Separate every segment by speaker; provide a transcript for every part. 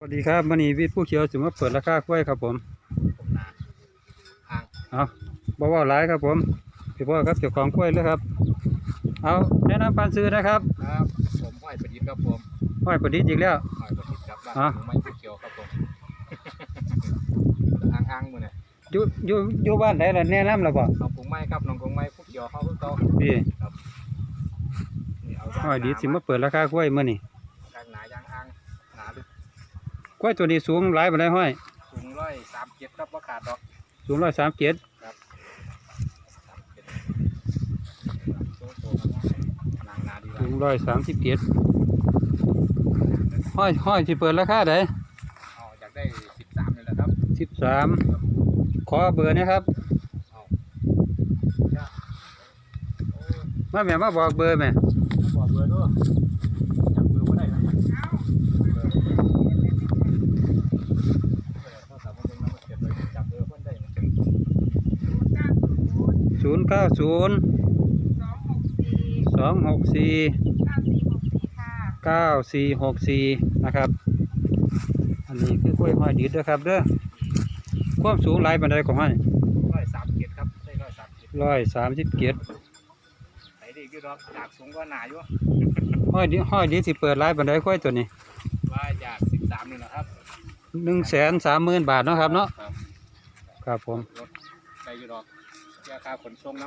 Speaker 1: สวัสดีครับวันนี้วิทย์ผู้เขียวจะมาเปิดราคากล้วยครับผม
Speaker 2: ผมนาอ่าง
Speaker 1: เอาบอกว่าหลายครับผมพี่พ่อครับเจ้าของกล้วยเลยครับ เอาแนะนำปานซื้อนะครับ
Speaker 2: ครับผมห้อยประดิษฐ์ครับผม
Speaker 1: ห้อยประดิษฐ์อีกแล้ว
Speaker 2: ห้อยประดิษฐ์ครับบ้าน
Speaker 1: อะ
Speaker 2: ผมไม้ผู้เขียวครับผมอ่างอ่างมือเนี่ย
Speaker 1: อยู่อยู่อยู่บ้านไหนล่ะแนะนำแล้วบ่
Speaker 2: น้องกรุงไม้ครับน้องกรุงไม้ผู้เขียวเขาคือเขา
Speaker 1: พี่
Speaker 2: นี่เอา
Speaker 1: ห้อยดีสิมาเปิดราคากล้วยมื้อนี้
Speaker 2: กลางหนายางอ่างหนาลึก
Speaker 1: กล้วยตัวนี้สูงหลายปานใดห้อย
Speaker 2: สูงร้อยสามเจ็ดครับว่าขาดดอก
Speaker 1: สูง137
Speaker 2: สามเจ็ดโซ่โซ่นางนาดี
Speaker 1: สู
Speaker 2: ละ
Speaker 1: ง137ห้อยห้อยสิเปิดราคาใด
Speaker 2: เอาอยากได้สิบสามเลยแหละครับ
Speaker 1: 13ขอเบอร์นะครับ
Speaker 2: เอาจ้าโอ้ย
Speaker 1: มาแม่มาบอกเบอร์แม่
Speaker 2: บอกเบอร์ด้วยจับเบอร์ไม่ได้นะเบอร์โทร ศัพท์มันเป็นน้ำเก็บเลยจับเบอร์เพิ่นได้นะ
Speaker 1: 090
Speaker 3: สองหกสี่
Speaker 1: 264
Speaker 3: เก้าสี่หกสี่ค่ะ
Speaker 1: 9464นะครับ อันนี้คือกล้วยห้อยดีดด้วยครับเด้อความสูงหลายปานใดของห้อย
Speaker 2: ร้อยสามเกียรครับได้ร้อยสามเกียร
Speaker 1: ร้อยสามสิบเกียร
Speaker 2: ไหนดีกี่ดอกจากสูงก็หนาอยู่
Speaker 1: ห้อยดีห้อยดีสิเปิดหลายปานใดกล้วยตัวนี้
Speaker 2: ว่าอยากสิบสามนี่แหละครับ
Speaker 1: หนึ่งแสนสามหมื่นบาทเนาะครับเนาะ
Speaker 2: ครับ
Speaker 1: ครับผม
Speaker 2: รถได้อยู่ดอกราคาขนส่งน้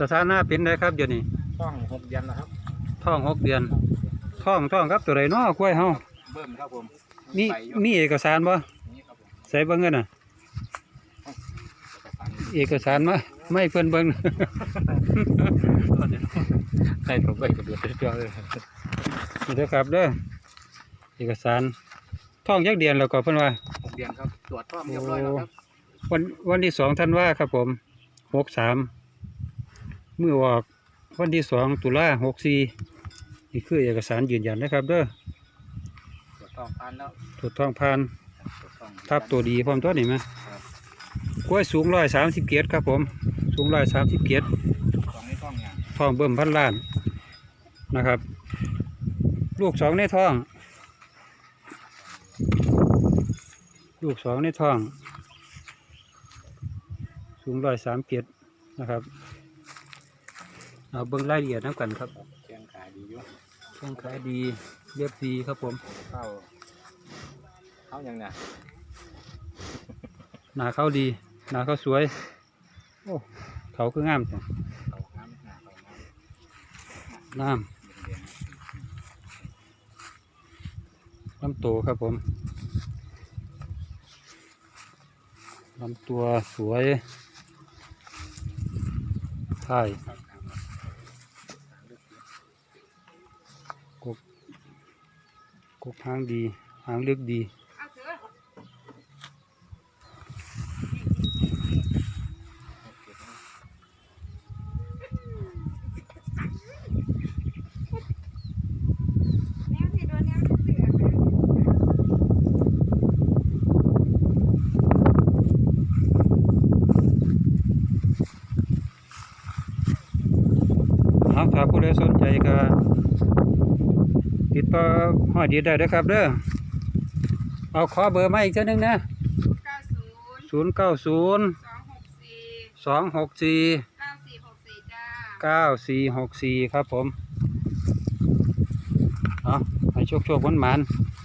Speaker 1: สถานะเป็นไดครับเดี๋ยวนี้ำ
Speaker 2: ต้องหกเดือนนะครับ
Speaker 1: ท้องหกเดือนท้องท้องครับตัวใดเนาะกล้วยเฮา
Speaker 2: เบิ่มครับผม
Speaker 1: มี
Speaker 2: ไปอยู่
Speaker 1: มีเอกสารบ่
Speaker 2: นี่ครับผม
Speaker 1: ใส่เบิ่งกันน่ะ
Speaker 2: เอกสาร
Speaker 1: เอกสารมาไม่เพิ่นเบิ่ง
Speaker 2: ให้ผมไปกับเดือดเดียวเลย
Speaker 1: นี่เด้อครับเด้อ เอกสารท้องยักเดือนแล้วก็เพิ่นว่า
Speaker 2: หกเดือนครับ ตรวจท่อมเรียบร้อยแล้วครับ
Speaker 1: วันวันที่สองธันวาครับผมหกสามมือออกวันที่สองตุลาหกสี่นี่คือเอกสารยืนยันนะครับเด้อ
Speaker 2: ตรวจท่อมพันแล้ว
Speaker 1: ถูกต้องผ่าน
Speaker 2: ตรวจท่อม
Speaker 1: ทับตัวดีพร้อมตัวนี่ไหม
Speaker 2: ครับ
Speaker 1: กล้วยสูงร้อยสามสิบเกียรครับผม สูงร้อยสามสิบเกียร
Speaker 2: ท่องไม่ท่องอย่าง
Speaker 1: ท้องเบิ่มพันล้านนะครับ ลูกสองในท้อง ลูกสองในท้อง สูงร้อยสามเกียรนะครับ เอาเบิ่งรายละเอียดน้ำกันครับ
Speaker 2: แข้งขาดีอยู่
Speaker 1: แข้งขาดีเรียบดีครับผม
Speaker 2: เข้าเข้ายังเนี่ย
Speaker 1: หนาเขาดีหนาเขาสวย โอ้เขาคืองามจัง
Speaker 2: เขาน้ำหนาเขาน้
Speaker 1: งามำ
Speaker 2: เด่น
Speaker 1: ลำตัวครับผม ลำตัวสวยใช่กบกบหางดีหาง
Speaker 3: เลือกดีนวที่โดนแนวที่เสือค่ะ
Speaker 1: เอาถ้าผู้ ใดสนใจก็ติดต่อห้อยดีได้เด้อครับเด้อเอาขอเบอร์มาอีกเท่านึงนะ
Speaker 3: ศูนย์เก้าศูนย์
Speaker 1: ศูนย์เก้าศูนย์
Speaker 3: สองหกสี่
Speaker 1: สองหกสี่
Speaker 3: เก้าสี่หกสี่จ้า
Speaker 1: เก้าสี่หกสี่ครับผมเอาให้โชคโชควันหมาน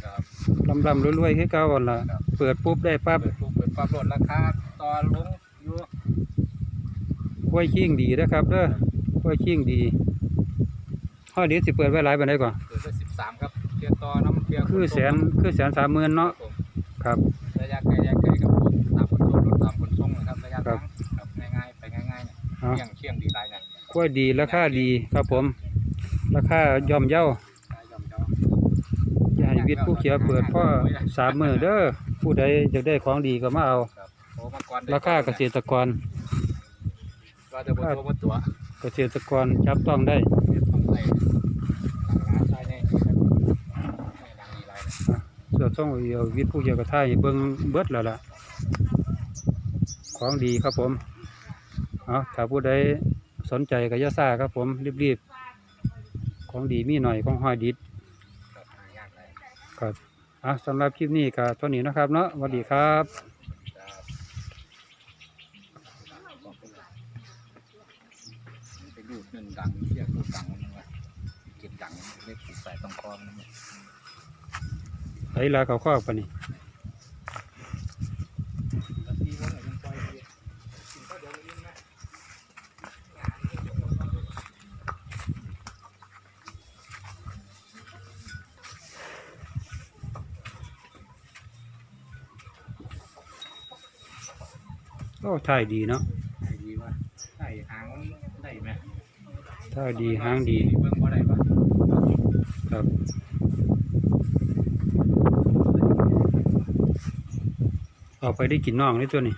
Speaker 2: ครับ
Speaker 1: ลำลำรวยๆให้เก่าก่อนละ
Speaker 2: ครับ
Speaker 1: เปิดปุ๊บได้ปั๊บ
Speaker 2: เปิดปุ๊บเปิดปั๊บลดราคาต่อลงอยู่
Speaker 1: กล้วยขิ้งดีนะครับเด้อกล้วยขิ้งดี ห้อยดีสิเปิดไว้หลายปานใดก่อน
Speaker 2: เปิดได้สิบสามครับเพียงต่อน้ำเพียง
Speaker 1: คือแสนคือแสนสามหมื่น
Speaker 2: ครั
Speaker 1: เนาะ
Speaker 2: บผม
Speaker 1: ครับ
Speaker 2: ระยะไกลระยะไกลกับผมตามขนส่งรถตามขนส่งนะครับระยะ
Speaker 1: ครั
Speaker 2: ทา
Speaker 1: บ
Speaker 2: งครับง่ายๆไปง่ายๆเนี่ย
Speaker 1: เอา
Speaker 2: เชี่ยงเชี่ยงดีไรเนี่ย
Speaker 1: กล้วยดีราคาดีครับผม ราคาย่อมเย่า
Speaker 2: ได้ยอมเจ้า
Speaker 1: อย่าให้วิทย์ผู้เขียวเปิดพ่อสามมือเด้อผู้ใดอยากได้ของดีก็มาเอา
Speaker 2: ครับโอ้มาก่อนได้
Speaker 1: ราคาเกษตรกร
Speaker 2: ว่าจะบนตัวบนตัว
Speaker 1: เกษตรกรจับต้องได้
Speaker 2: เดี๋ยวต้องใส่หลังร้านใช่ไหมครับไม่ดังดีไร เนี่ย
Speaker 1: ส่วนช่องวิววิทย์ผู้เขียวกระทายเบิ่งเบิดแล้วล่ะ ของดีครับผมเอาถ้าผู้ใดสนใจก็อย่าซ่าครับผมรีบๆ ของดีมีหน่อยของหอยดิด
Speaker 2: ครับหายากเลย
Speaker 1: ครับอะสำหรับคลิปนี้ก็เท่านี้นะครับเนาะสวัสดีครับ
Speaker 2: ไปดูดเงินดังเที่ยดูดดังมันว่าเก็บดังเล็กผูกใส่ตรงคอมัน
Speaker 1: ไห ลลาเขาคอกปะนี่
Speaker 2: แล้วที่ว่ามันปล่อยเดียวกินก็เดี๋ยวนี้นะ
Speaker 1: โอ้ท่ายดีเนาะ
Speaker 2: ไอ้ดีว่าใส่หางมันได้ไหม
Speaker 1: ท่ายดีหางดี
Speaker 2: เบิ่งว่าได้ปะ
Speaker 1: ครับ เอาไปได้กินน่องนี่ตัวนี้